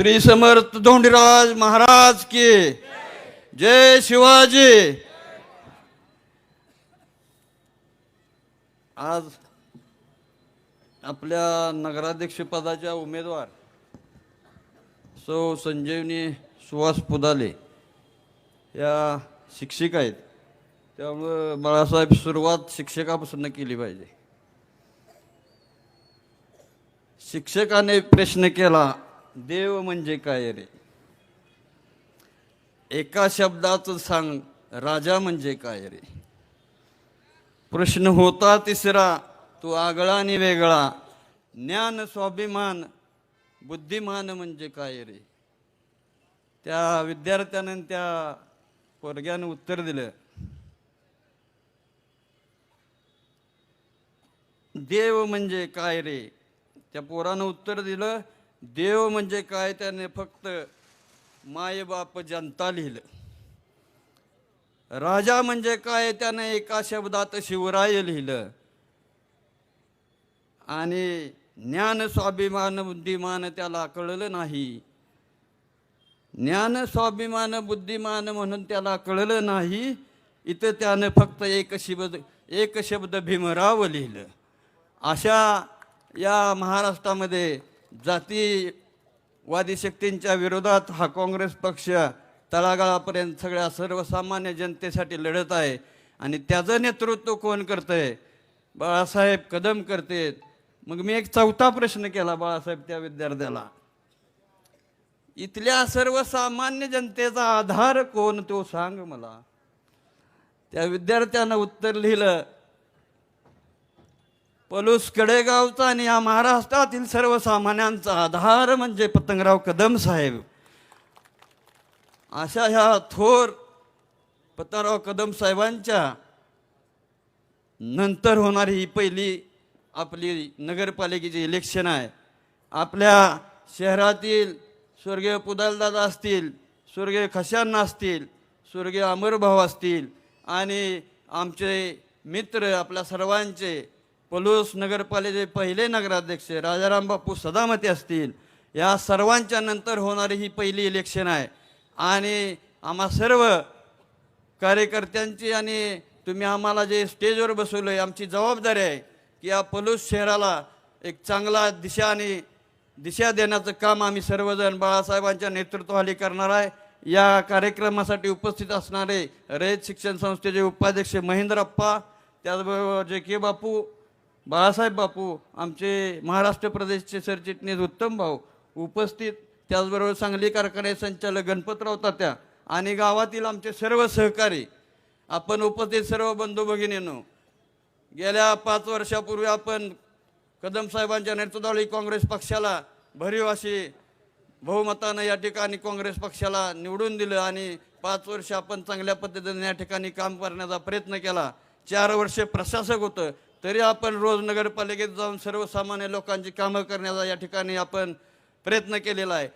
श्री समर्थ धोंडीराज महाराज की। जय शिवाजी। आज आपल्या नगराध्यक्ष पदाच्या उमेदवार सौ संजीवनी सुहास पुदाले या शिक्षिका आहेत. त्यामुळं बाळासाहेब सुरुवात शिक्षकापासून केली पाहिजे. शिक्षकाने प्रश्न केला देव म्हणजे काय रे? एका शब्दात सांग राजा म्हणजे काय रे? प्रश्न होता तिसरा तो आगळा आणि वेगळा. ज्ञान स्वाभिमान बुद्धिमान म्हणजे काय रे? त्या विद्यार्थ्यानं त्या पोरग्यानं उत्तर दिलं. देव म्हणजे काय रे? त्या पोरानं उत्तर दिलं देव म्हणजे काय त्याने फक्त मायबाप जनता लिहिलं. राजा म्हणजे काय त्याने एका शब्दात शिवराय लिहिलं. आणि ज्ञान स्वाभिमान बुद्धिमान त्याला कळलं नाही. ज्ञान स्वाभिमान बुद्धिमान म्हणून त्याला कळलं नाही. इथं त्यानं फक्त एक शब्द एक शब्द भीमराव लिहिलं. अशा या महाराष्ट्रामध्ये जातीवादी शक्तींच्या विरोधात हा काँग्रेस पक्ष तळागाळापर्यंत सगळ्या सर्वसामान्य जनतेसाठी लढत आहे. आणि त्याचं नेतृत्व कोण करतंय? बाळासाहेब कदम करतेत. मग मी एक चौथा प्रश्न केला बाळासाहेब त्या विद्यार्थ्याला. इथल्या सर्वसामान्य जनतेचा आधार कोण तो सांग मला. त्या विद्यार्थ्यानं उत्तर लिहिलं पलूस कडेगावचा आणि या महाराष्ट्रातील सर्वसामान्यांचा आधार म्हणजे पतंगराव कदम साहेब. अशा ह्या थोर पतंगराव कदम साहेबांच्या नंतर होणारी ही पहिली आपली नगरपालिकेची इलेक्शन आहे. आपल्या शहरातील स्वर्गीय पुदालदादा असतील स्वर्गीय खशांना असतील स्वर्गीय अमरभाऊ असतील आणि आमचे मित्र आपल्या सर्वांचे पलूस नगरपालिकेचे पहिले नगराध्यक्ष राजाराम बापू सदामती असतील या सर्वांच्या नंतर होणारी ही पहिली इलेक्शन आहे. आणि आम्हा सर्व कार्यकर्त्यांची आणि तुम्ही आम्हाला जे स्टेजवर बसवलं आहे आमची जबाबदारी आहे की या पलूस शहराला एक चांगला दिशा आणि दिशा देण्याचं काम आम्ही सर्वजण बाळासाहेबांच्या नेतृत्वाखाली करणार आहे. या कार्यक्रमासाठी उपस्थित असणारे रयत शिक्षण संस्थेचे उपाध्यक्ष महेंद्रप्पा त्याचबरोबर जे के बापू बाळासाहेब बापू आमचे महाराष्ट्र प्रदेशचे सरचिटणीस उत्तम भाऊ उपस्थित त्याचबरोबर सांगली कारखाने संचालक गणपतराव तात्या आणि गावातील आमचे सर्व सहकारी आपण उपस्थित सर्व बंधू भगिनींनो गेल्या पाच वर्षापूर्वी आपण कदम साहेबांच्या नेतृत्वाखाली काँग्रेस पक्षाला भरीव अशी बहुमतानं या ठिकाणी काँग्रेस पक्षाला निवडून दिलं आणि पाच वर्ष आपण चांगल्या पद्धतीने या ठिकाणी काम करण्याचा प्रयत्न केला. चार वर्ष प्रशासक होतं तरी आपण रोज नगरपालिकेत जाऊन सर्वसामान्य लोकांची कामं करण्याचा या ठिकाणी आपण प्रयत्न केलेला आहे.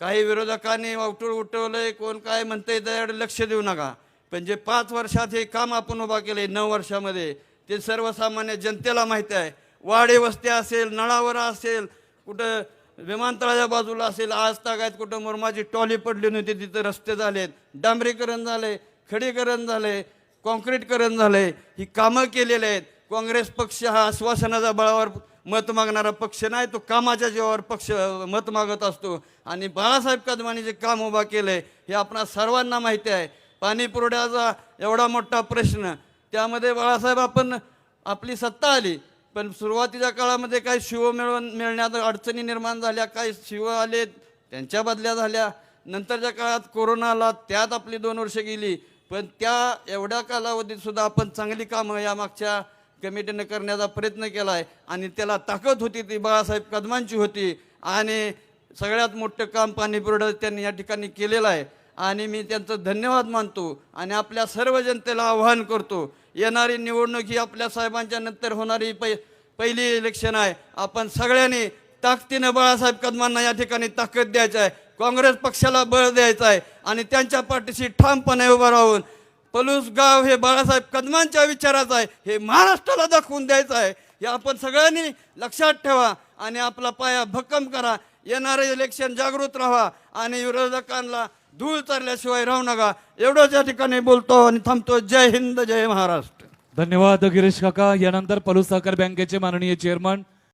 काही विरोधकांनी वावटूळ उठवलं कोण काय म्हणते त्याकडे लक्ष देऊ नका. पण जे पाच वर्षात हे काम आपण उभा केले नऊ वर्षामध्ये ते सर्वसामान्य जनतेला माहिती आहे. वाडे वस्त्या असेल नळावर असेल कुठं विमानतळाच्या बाजूला असेल आज तागायत कुठं मुरमाची टॉली पडली नव्हती तिथं रस्ते झालेत. डांबरीकरण झाले खडीकरण झाले कॉन्क्रीटकरण आहे ही कामं केलेली आहेत. काँग्रेस पक्ष हा आश्वासनाच्या बळावर मत मागणारा पक्ष नाही तो कामाच्या जीवावर पक्ष मत मागत असतो. आणि बाळासाहेब कदमांनी जे काम उभा आहे हे आपणा सर्वांना माहिती आहे. पाणी पुरवठ्याचा एवढा मोठा प्रश्न त्यामध्ये बाळासाहेब आपण आपली सत्ता आली पण सुरुवातीच्या काळामध्ये काही शिव मिळवून मिळण्यात अडचणी निर्माण झाल्या काही शिव आले त्यांच्या बदल्या झाल्या. नंतरच्या काळात कोरोना आला त्यात आपली दोन वर्ष गेली. पण त्या एवढ्या कालावधीत सुद्धा आपण चांगली कामं या मागच्या कमिटीनं करण्याचा प्रयत्न केला आहे आणि त्याला ताकद होती ती बाळासाहेब कदमांची होती. आणि सगळ्यात मोठं काम पाणी पुरवठा त्यांनी या ठिकाणी केलेलं आहे. आणि मी त्यांचं धन्यवाद मानतो. आणि आपल्या सर्व जनतेला आव्हान करतो येणारी निवडणूक ही आपल्या साहेबांच्या नंतर होणारी पै पहिली इलेक्शन आहे. आपण सगळ्यांनी ताकदीनं बाळासाहेब कदमांना या ठिकाणी ताकद द्यायचं आहे. काँग्रेस पक्षाला बळ द्यायचं आहे आणि त्यांच्या पाठीशी ठामपणे उभं राहून पलूस गाव हे बाळासाहेब कदमांच्या विचाराचं आहे हे महाराष्ट्राला दाखवून द्यायचं आहे. हे आपण सगळ्यांनी लक्षात ठेवा आणि आपला पाया भक्कम करा. येणारे इलेक्शन जागृत राहा आणि विरोधकांना धूळ चालल्याशिवाय राहू नका. एवढंच या ठिकाणी बोलतो आणि थांबतो जय हिंद जय महाराष्ट्र. धन्यवाद गिरीश काका. यानंतर पलूस सहकार बँकेचे माननीय चेअरमन